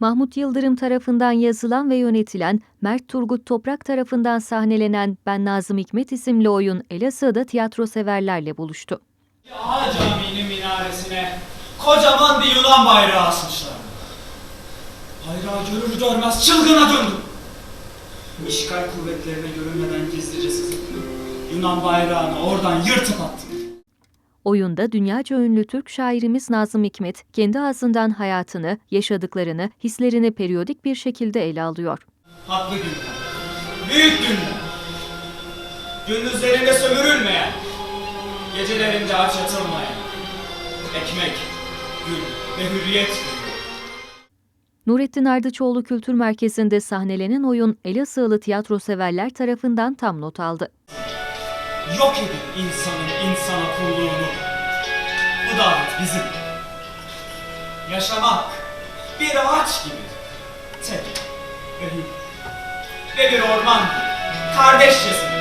Mahmut Yıldırım tarafından yazılan ve yönetilen, Mert Turgut Toprak tarafından sahnelenen Ben Nazım Hikmet isimli oyun Elazığ'da tiyatro severlerle buluştu. Ağa Camii'nin minaresine kocaman bir Yunan bayrağı asmışlar. Bayrağı görür görmez çılgına döndüm. İşgal kuvvetlerine görünmeden gizlice sızıp Yunan bayrağını oradan yırtıp attım. Oyunda dünyaca ünlü Türk şairimiz Nazım Hikmet, kendi ağzından hayatını, yaşadıklarını, hislerini periyodik bir şekilde ele alıyor. Haklı günler. Büyük günler. Gündüzlerinde sömürülmeyen, gecelerinde aç yatılmayan, ekmek, gül ve hürriyet. Nurettin Ardıçoğlu Kültür Merkezi'nde sahnelenen oyun Elazığlı tiyatro severler tarafından tam not aldı. Yok edin insanın insana kulluğunu. Bizim. Yaşamak bir ağaç gibi. Tek hür. Ve bir orman gibi. Kardeşçe